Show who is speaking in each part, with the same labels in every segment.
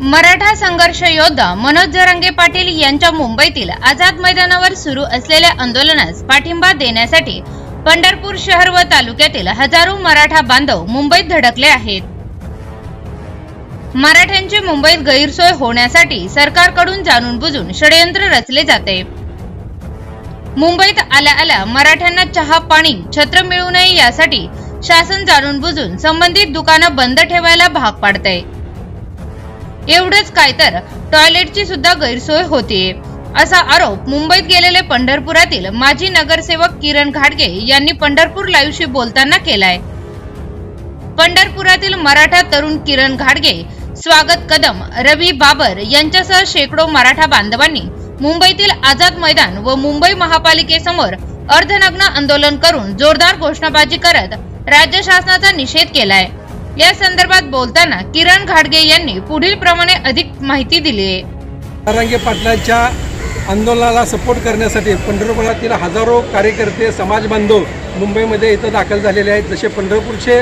Speaker 1: मराठा संघर्ष योद्धा मनोज जरांगे पाटील यांच्या मुंबईतील आझाद मैदानावर सुरू असलेल्या आंदोलनास पाठिंबा देण्यासाठी पंढरपूर शहर व तालुक्यातील हजारो मराठा बांधव मुंबईत धडकले आहेत. मराठ्यांची मुंबईत गैरसोय होण्यासाठी सरकारकडून जाणून बुजून षडयंत्र रचले जाते. मुंबईत आल्या आल्या मराठ्यांना चहा पाणी छत्र मिळू नये यासाठी शासन जाणून बुजून संबंधित दुकानं बंद ठेवायला भाग पाडते एवढंच काय तर टॉयलेटची सुद्धा गैरसोय होतीये असा आरोप मुंबईत गेलेले पंढरपुरातील माजी नगरसेवक किरण घाटगे यांनी पंढरपूर लाईव्हशी बोलताना केलाय. पंढरपुरातील मराठा तरुण किरण घाटगे स्वागत कदम रवी बाबर यांच्यासह शेकडो मराठा बांधवांनी मुंबईतील आझाद मैदान व मुंबई महापालिकेसमोर अर्धनग्न आंदोलन करून जोरदार घोषणाबाजी करत राज्य शासनाचा निषेध केलाय. या संदर्भात बोलताना किरण घाडगे यांनी पुढील प्रमाणे अधिक माहिती दिली आहे
Speaker 2: पाटलांच्या आंदोलनाला सपोर्ट करण्यासाठी पंढरपुरातील हजारो कार्यकर्ते समाज बांधव मुंबईमध्ये इथं दाखल झालेले आहेत. जसे पंढरपूरचे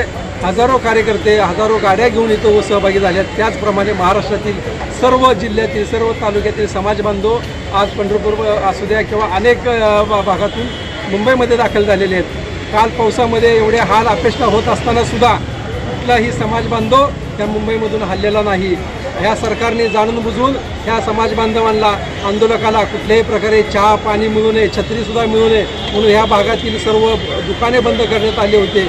Speaker 2: हजारो कार्यकर्ते हजारो गाड्या घेऊन इथं हो सहभागी झाले आहेत. त्याचप्रमाणे महाराष्ट्रातील सर्व जिल्ह्यातील सर्व तालुक्यातील समाज बांधव आज पंढरपूर असू द्या किंवा अनेक भागातून मुंबईमध्ये दाखल झालेले आहेत. काल पावसामध्ये एवढे हाल अपेक्षा होत असताना सुद्धा कुठलाही समाज बांधव त्या मुंबईमधून हल्लेला नाही. ह्या सरकारने जाणून बुजून ह्या समाज बांधवांना आंदोलकाला कुठल्याही प्रकारे चहा पाणी मिळू नये छत्रीसुद्धा मिळू नये म्हणून ह्या भागातील सर्व दुकाने बंद करण्यात आले होते.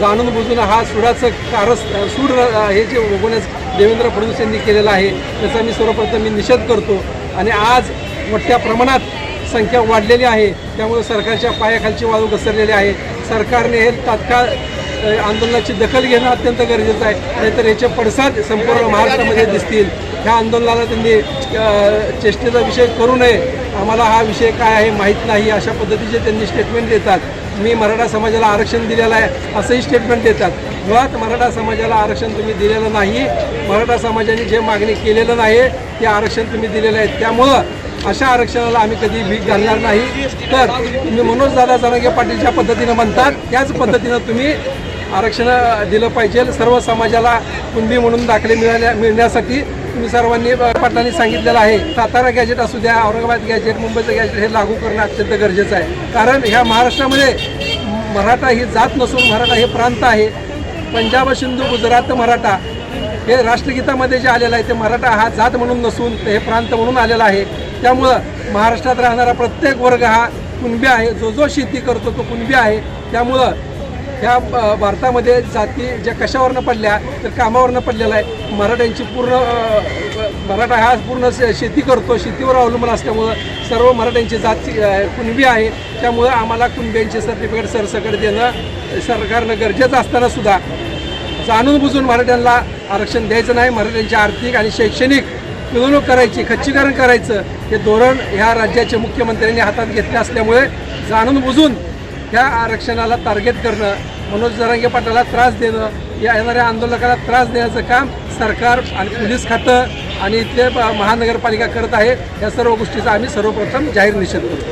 Speaker 2: जाणून बुजून हा सुडाचं कारस सूड हे जे उगवण्यास देवेंद्र फडणवीस यांनी केलेलं आहे त्याचा मी सर्वप्रथम मी निषेध करतो. आणि आज मोठ्या प्रमाणात संख्या वाढलेली आहे. त्यामुळे सरकारच्या पायाखालची वाळू घसरलेली आहे. सरकारने हे तात्काळ आंदोलनाची दखल घेणं अत्यंत गरजेचं आहे. नाहीतर याचे पडसाद संपूर्ण महाराष्ट्रामध्ये दिसतील. ह्या आंदोलनाला त्यांनी चेष्टेचा विषय करू नये. आम्हाला हा विषय काय आहे माहीत नाही अशा पद्धतीचे त्यांनी स्टेटमेंट देतात. मी मराठा समाजाला आरक्षण दिलेलं आहे असंही स्टेटमेंट देतात. मुळात मराठा समाजाला आरक्षण तुम्ही दिलेलं नाही. मराठा समाजाने जे मागणी केलेलं नाही ते आरक्षण तुम्ही दिलेलं आहे. त्यामुळं अशा आरक्षणाला आम्ही कधी भीक घालणार नाही. तर तुम्ही मनोज दादा जरांगे पाटील ज्या पद्धतीनं म्हणतात त्याच पद्धतीनं तुम्ही आरक्षण दिलं पाहिजे. सर्व समाजाला कुणबी म्हणून दाखले मिळाल्या मिळण्यासाठी तुम्ही सर्वांनी पाटलांनी सांगितलेलं आहे. सातारा गॅजेट असू द्या औरंगाबाद गॅजेट मुंबईचं गॅजेट हे लागू करणं अत्यंत गरजेचं आहे. कारण ह्या महाराष्ट्रामध्ये मराठा ही जात नसून मराठा हे प्रांत आहे. पंजाब सिंधू गुजरात मराठा हे राष्ट्रगीतामध्ये जे आलेलं आहे ते मराठा हा जात म्हणून नसून हे प्रांत म्हणून आलेला आहे. त्यामुळं महाराष्ट्रात राहणारा प्रत्येक वर्ग हा कुणबी आहे. जो जो शेती करतो तो कुणबी आहे. त्यामुळं ह्या भारतामध्ये जाती ज्या कशावरनं पडल्या तर कामावरनं पडलेला आहे. मराठ्यांची पूर्ण मराठा हा पूर्ण शेती करतो शेतीवर अवलंबून असल्यामुळं सर्व मराठ्यांची जाती कुणबी आहे. त्यामुळं आम्हाला कुणब्यांचे सर्टिफिकेट सरसकट देणं सरकारनं गरजेचं असताना सुद्धा जाणून बुजून मराठ्यांना आरक्षण द्यायचं नाही. मराठ्यांची आर्थिक आणि शैक्षणिक पिळवणूक करायची खच्चीकरण करायचं हे धोरण ह्या राज्याचे मुख्यमंत्र्यांनी हातात घेतले असल्यामुळे जाणून बुजून ह्या आरक्षणाला टार्गेट करणं मनोज जरांगे पाटलाला त्रास देणं या येणाऱ्या आंदोलकाला त्रास देण्याचं काम सरकार आणि पोलीस खातं आणि इथले महानगरपालिका करत आहे. या सर्व गोष्टीचा आम्ही सर्वप्रथम जाहीर निषेध करतो.